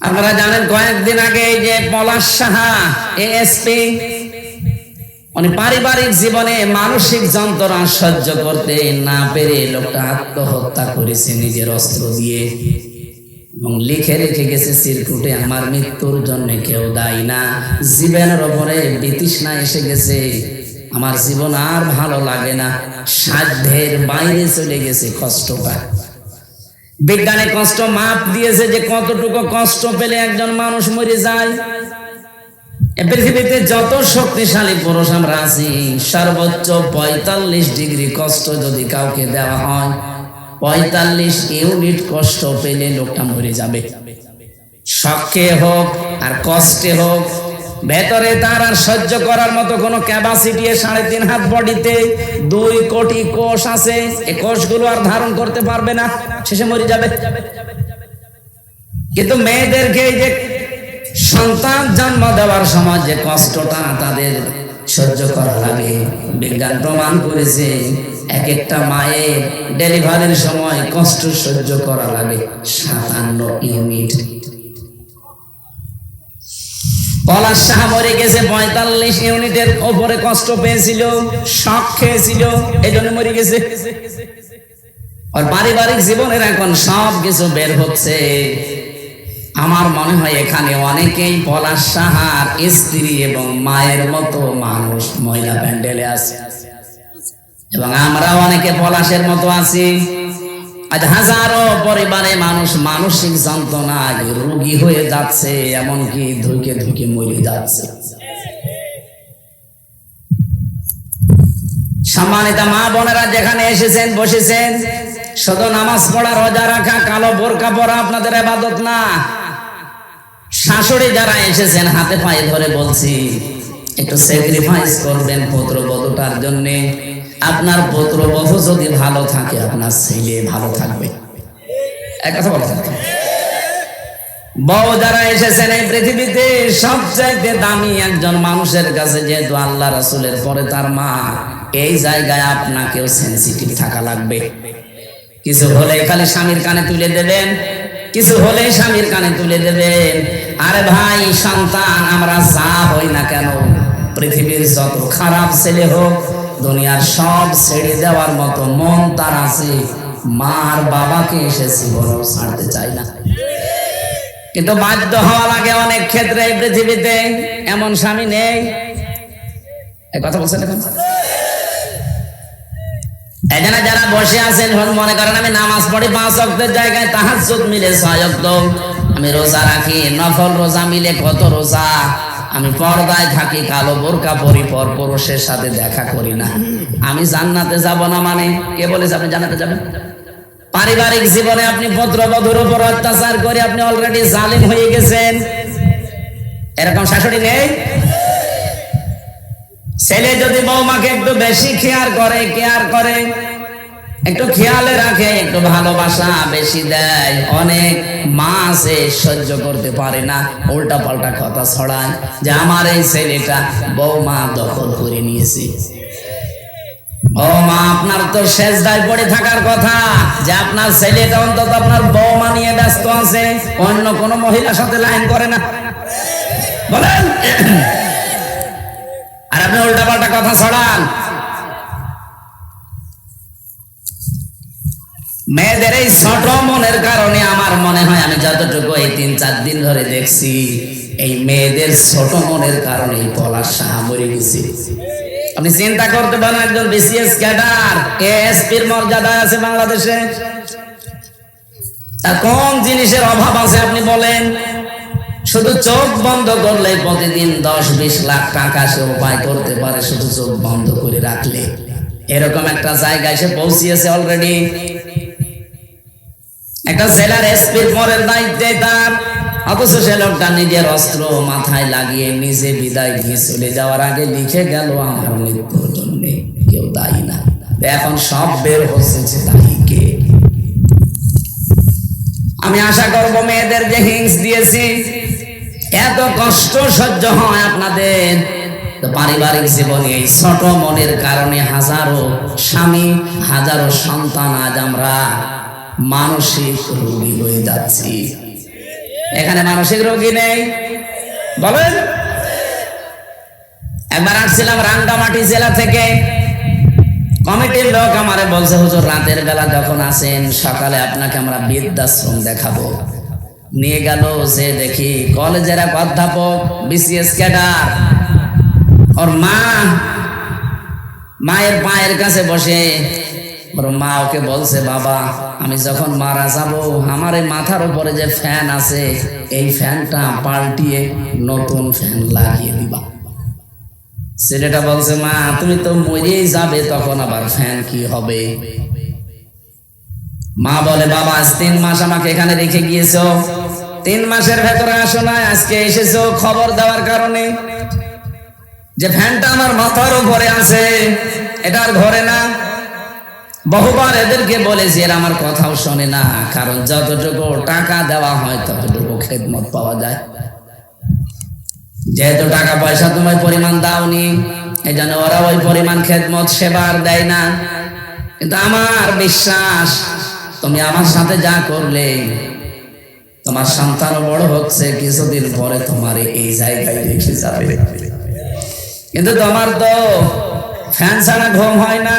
আপনারা জানেন কয়েকদিন আগে এই যে পলাশ সাহা এএসপি উনি পারিবারিক জীবনে মানসিক যন্ত্রণা সহ্য করতে না পেরে লোকটা আত্মহত্যা করেছে নিজের অস্ত্র দিয়ে। এবং লিখে রেখে গেছে, সিরকুটে আমার মৃত্যুর জন্য কেউ দায়ী না। জীবনের ওপরে বিতৃষ্ণা এসে গেছে। আমার জীবন আর ভালো লাগে না। সাধ্যের বাইরে চলে গেছে কষ্টটা। বিজ্ঞানে কষ্ট মাপ দিয়েছে যে কতটুকু কষ্ট পেলে একজন মানুষ মরে যায়। পৃথিবীতে যত শক্তিশালী পুরুষ আমরা আছি, সর্বোচ্চ পঁয়তাল্লিশ ডিগ্রি কষ্ট যদি কাউকে দেওয়া হয়, পঁয়তাল্লিশ ইউনিট কষ্ট পেলে লোকটা মরে যাবে। শখে হোক আর কষ্টে হোক ভেতরে তার আর সহ্য করার মতো কোনো ক্যাপাসিটি সাড়ে তিন হাত বডিতে দুই কোটি কোষ আছে। এই কোষগুলো আর ধারণ করতে পারবে না। শেষে মরে যাবে। কিন্তু মেয়েদেরকে এই যে সন্তান জন্ম দেওয়ার সময় যে কষ্টটা তাদের সহ্য করা লাগে। বিজ্ঞান প্রমাণ করেছে, এক একটা মায়ের ডেলিভারির সময় কষ্ট সহ্য করা লাগে। সাতান্ন ইউনিট। পলাশ সাহা মরে গেছে, পঁয়তাল্লিশ ইউনিটের ওপরে কষ্ট পেয়েছিল, শখ খেয়েছিল এই জন্য মরে গেছে। আর পারিবারিক জীবনের এখন সব কিছু বের হচ্ছে। আমার মনে হয় এখানে অনেকেই পলাশ সাহার স্ত্রী এবং মায়ের মতো মানুষ, মহিলা প্যান্ডেলে আছে। এবং আমরা অনেকে পলাশের মতো আছি। আজ হাজারো পরিবারে মানুষ মানসিক যন্ত্রণায় রোগী হয়ে যাচ্ছে, এমনকি ধুকে ধুকে মরে যাচ্ছে। সম্মানিত মা বোনেরা যেখানে এসেছেন, বসেছেন, শুধু নামাজ পড়া, রোজা রাখা, কালো বোরকা পরা আপনাদের আবাদত না। শাশুড়ি যারা এসেছেন, হাতে পায়ে ধরে বলছি একটু স্যাক্রিফাইস করবেন পুত্রবধূটার জন্য। আপনার পুত্রবধূ যদি ভালো থাকে, আপনার ছেলে ভালো থাকবে। এক কথা বলছেন বউ যারা এসেছেন এই পৃথিবীতে দামি একজন মানুষের কাছে যেহেতু আল্লাহ রাসুলের পরে তার মা, এই জায়গায় আপনাকেও সেন্সিটিভ থাকা লাগবে। কিছু হলে খালি স্বামীর কানে তুলে দেবেন, কিছু হলে স্বামীর কানে তুলে দেবেন। আরে ভাই, সন্তান, আমরা যা হই না কেন পৃথিবীর যত খারাপ ছেলে হোক, দুনিয়ার সব ছেড়ে দেওয়ার মতো মন তার আছে। মার বাবাকে এসে জীবনও ছাড়তে চায় না। কিন্তু বাধ্য হওয়া লাগে অনেক ক্ষেত্রে এই পৃথিবীতে। এমন স্বামী নেই। কথা বলছেন এখন এখানে যারা বসে আছেন মনে করেন আমি নামাজ পড়ি পাঁচ অক্টের জায়গায় তাহাজ্জুদ মিলে ছয় অক্ট আমি রোজা রাখি, নফল রোজা মিলে কত রোজা? আমি পর্দায় থাকি, কালো বোরকা পরি পর পুরুষের সাথে দেখা করি না। আমি জান্নাতে যাব না মানে? কে বলেছে আপনি জান্নাতে যাবেন? পারিবারিক জীবনে আপনি পুত্রবধূর উপর অত্যাচার করে আপনি অলরেডি জালিম হয়ে গেছেন। এরকম শাশুড়ি নেই? ছেলে যদি বৌমাকে একটু বেশি খেয়ার করে কেয়ার করে একটু খেয়ালে রাখে, একটু ভালোবাসা বেশি দেয়। অনেক মা সহ্য করতে পারে না। উল্টা পাল্টা কথা ছড়ায়। যে আমার এই ছেলেটা বৌমা দখল করে নিয়েছে। ও মা আপনার তো পড়ে থাকার কথা। যে আপনার ছেলেটা অন্তত আপনার বৌমা নিয়ে ব্যস্ত আছে, অন্য কোনো মহিলার সাথে লাইন করে না। বলেন। আর আপনি উল্টা পাল্টা কথা ছড়ান। মেয়েদের এই ছোট মনের কারণে আমার মনে হয় আমি যতটুকু এই তিন চার দিন ধরে দেখছি, এই মেয়েদের ছোট মনের কারণে এই সাহা মরে গেছে। আপনি চিন্তা করতে পারেন একজন বিসিএস ক্যাডার, এএসপির মর্যাদা আছে বাংলাদেশে। তা কোন জিনিসের অভাব আছে আপনি বলেন? শুধু চোখ বন্ধ করলে প্রতিদিন দশ বিশ লাখ টাকা সে উপায় করতে পারে, শুধু চোখ বন্ধ করে রাখলে। এরকম একটা জায়গায় সে পৌঁছিয়েছে অলরেডি একটা জেলার এসপির পরের দায়িত্বে তার। অথচ সে লোকটা নিজের অস্ত্র মাথায় লাগিয়ে নিজে বিদায় দিয়ে চলে যাওয়ার আগে লিখে গেল, আমার মৃত্যুর জন্য কেউ দায়ী না। এখন সব বের হচ্ছে দায়ী কে আমি আশা করব মেয়েদের যে হিংস দিয়েছি, এত কষ্ট সহ্য হয় আপনাদের। পারিবারিক জীবনে এই ছোট মনের কারণে হাজারো স্বামী, হাজারো সন্তান আজ আমরা মানসিক রোগী হয়ে যাচ্ছি। এখানে মানসিক রোগী নেই। বলেন। একবার আসছিলাম রাঙ্গামাটি জেলা থেকে। কমিটির লোক আমারে বলছে, হুজুর, রাতের বেলা যখন আসেন, সকালে আপনাকে আমরা বৃদ্ধাশ্রম দেখাবো। নিয়ে গেল যে দেখি কলেজের এক অধ্যাপক, বিসিএস ক্যাডার। ওর মা মায়ের পায়ের কাছে বসে ওর মা ওকে বলছে, বাবা, আমি যখন মারা যাব, আমার এই মাথার উপরে যে ফ্যান আছে, এই ফ্যানটা পাল্টিয়ে নতুন ফ্যান লাগিয়ে দিবা। ছেলেটা বলছে, মা, তুমি তো মরেই যাবে, তখন আবার ফ্যান কি হবে? মা বলে, বাবা, আজ তিন মাস আমাকে এখানে রেখে গিয়েছো। তিন মাসের ভেতরে আসো না, আজকে এসেছ খবর দেওয়ার কারণে। যে ফ্যানটা আমার মাথার উপরে আছে এটা আর ঘরে না বহুবার এদেরকে বলেছি এরা আমার কথাও শোনে না, কারণ যতটুকু টাকা দেওয়া হয় ততটুকু খেদমত পাওয়া যায়। যেহেতু টাকা পয়সা তোমার পরিমাণ দাওনি এই জন্য ওরা ওই পরিমাণ খেদমত সেবার দেয় না। কিন্তু আমার বিশ্বাস, তুমি আমার সাথে যা করলে, তোমার সন্তান বড় হচ্ছে, কিছুদিন পরে তোমার এই জায়গায় রেখে যাবে। কিন্তু তোমার তো ফ্যান ছাড়া ঘুম হয় না।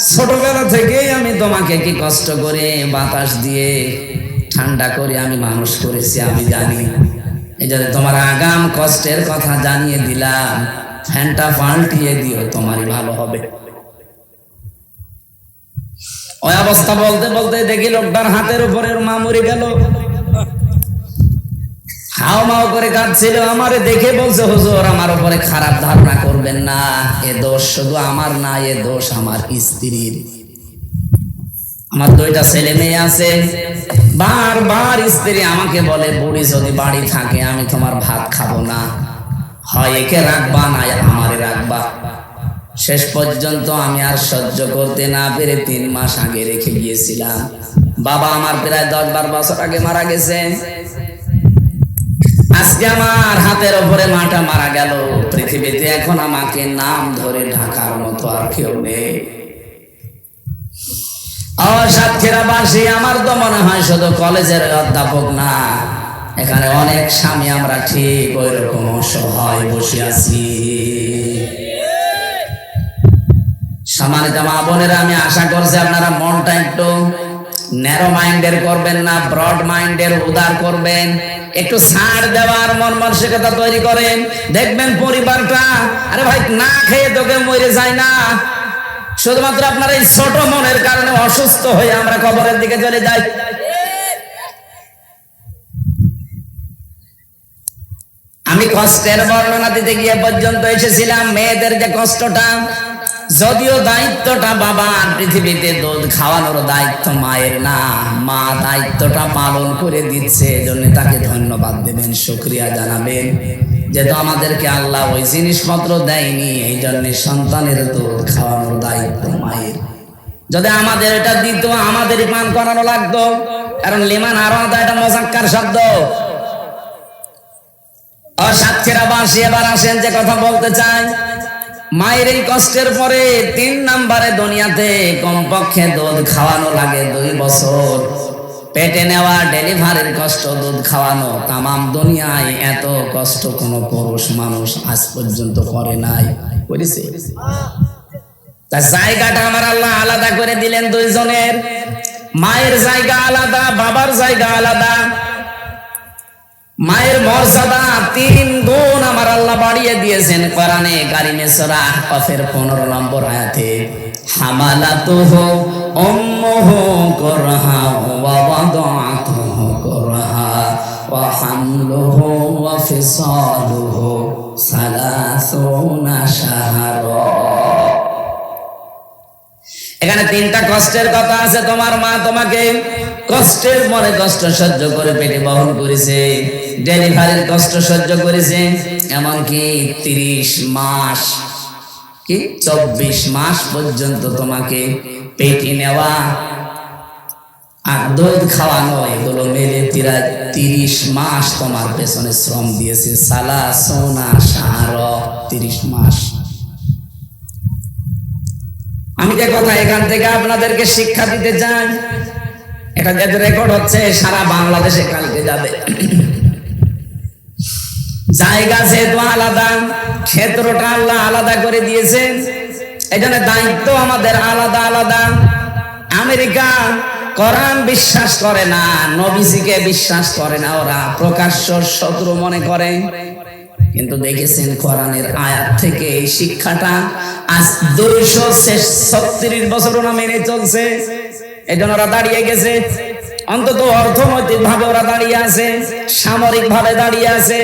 ছোটবেলা থেকেই আমি তোমাকে কি কষ্ট করে বাতাস দিয়ে ঠান্ডা করে আমি মানুষ করেছি, আমি জানি। এই জন্য তোমার আগাম কষ্টের কথা জানিয়ে দিলাম। ফ্যানটা পাল্টিয়ে দিও, তোমারই ভালো হবে। ওই অবস্থা বলতে বলতে দেখি লোকটার হাতের উপরে মামুরি গেল। হাও মাও করে কাঁদছিল, আমারে দেখে বলছে, হুজুর, আমার উপরে খারাপ ধারণা করবেন না। এ দোষ শুধু আমার না, এ দোষ আমার স্ত্রীর। আমার দুইটা ছেলে মেয়ে আছে। বারবার স্ত্রী আমাকে বলে, বুড়ি যদি বাড়ি থাকে, আমি তোমার ভাত খাব না। হয় একে রাখবা না আমারে রাখবা। শেষ পর্যন্ত আমি আর সহ্য করতে না পেরে তিন মাস আগে রেখে গিয়েছিলাম। বাবা আমার প্রায় দশ বার বছর আগে মারা গেছে। আজকে আমার হাতের ওপরে মাটা মারা গেল। পৃথিবীতে এখন আমাকে নাম ধরে ঢাকার মতো আর কেউ নেই। সাতক্ষীরাবাসী আমার তো মনে হয় শুধু কলেজের অধ্যাপক না, এখানে অনেক স্বামী আমরা ঠিক ওই রকম অসহায় বসে আছি। সম্মানিত মা বোনেরা, আমি আশা করছি আপনারা মনটা একটু ন্যারো মাইন্ডের করবেন না ব্রড মাইন্ডের উদার করবেন। একটু ছাড় দেওয়ার মন মানসিকতা তৈরি করেন। দেখবেন পরিবারটা, আরে ভাই, না খেয়ে তোকে মরে যায় না। শুধুমাত্র আপনার এই ছোট মনের কারণে অসুস্থ হয়ে আমরা কবরের দিকে চলে যাই। আমি কষ্টের বর্ণনা দিতে গিয়ে পর্যন্ত এসেছিলাম। মেয়েদের যে কষ্টটা যদিও দায়িত্বটা বাবার পৃথিবীতে দুধ খাওয়ানোর দায়িত্ব মায়ের না। মা দায়িত্বটা পালন করে দিচ্ছে এজন্য তাকে ধন্যবাদ দেবেন, শুক্রিয়া জানাবেন। যেহেতু আমাদেরকে আল্লাহ ওই জিনিসপত্র দেয়নি এই জন্য সন্তানের দুধ খাওয়ানোর দায়িত্ব মায়ের। যদি আমাদের এটা দিত আমাদেরই পান করানো লাগতো। কারণ লিমান আরও এটা মজাক্কার শব্দ। অসাক্ষীরা বাসি এবার আসেন যে কথা বলতে চাই মায়ের এই কষ্টের পরে তিন নাম্বারে দুনিয়াতে কমপক্ষে দুধ খাওয়ানো লাগে দুই বছর। পেটে নেওয়া ডেলিভারির কষ্ট, দুধ খাওয়ানো তামাম দুনিয়ায় এত কষ্ট কোনো পুরুষ মানুষ আজ পর্যন্ত করে নাই। করেছে তা জায়গাটা আমার আল্লাহ আলাদা করে দিলেন দুইজনের। মায়ের জায়গা আলাদা, বাবার জায়গা আলাদা। মায়ের মর্যাদা তিন গুণ আমার আল্লাহ বাড়িয়ে দিয়েছেন কোরআনে কারিমে সূরা কফের 15 নম্বর আয়াতে। হামালাতুহু উম্মুহু কুরহা ওয়া ওয়াদাআতুহু কুরহা ওয়া হামলুহু ওয়া ফিসালুহু সালাসুনা শাহরা। এখানে তিনটা কষ্টের কথা আছে। তোমার মা তোমাকে কষ্টের মনে কষ্ট সহ্য করে পেটে বহন করেছে। ডেলিভারির কষ্ট সহ্য করেছে, এমনকি তিরিশ মাস কি? চব্বিশ মাস পর্যন্ত তোমাকে পেটে নেওয়া আর দুধ খাওয়ানো, এগুলো মেলে তিরা তিরিশ মাস তোমার পেছনে শ্রম দিয়েছে। সালা, সোনা, সার তিরিশ মাস। আমি যে কথা এখান থেকে আপনাদেরকে শিক্ষা দিতে চাই, এটা যাতে রেকর্ড হচ্ছে, সারা বাংলাদেশে কালকে যাবে। জায়গা যেহেতু আলাদা, ক্ষেত্রটা আল্লাহ আলাদা করে দিয়েছেন জন্য দায়িত্ব আমাদের আলাদা আলাদা। আমেরিকা কোরআন বিশ্বাস করে না, নবীজিকে বিশ্বাস করে না ওরা। প্রকাশ্য শত্রু মনে করে। কিন্তু দেখেছেন কোরআনের আয়াত থেকে এই শিক্ষাটা আজ দুইশো ছত্রিশ বছর ওরা মেনে চলছে। এই জন্য ওরা দাঁড়িয়ে গেছে। অন্তত অর্থনৈতিক ভাবে ওরা দাঁড়িয়ে আছে সামরিক ভাবে দাঁড়িয়ে আছে।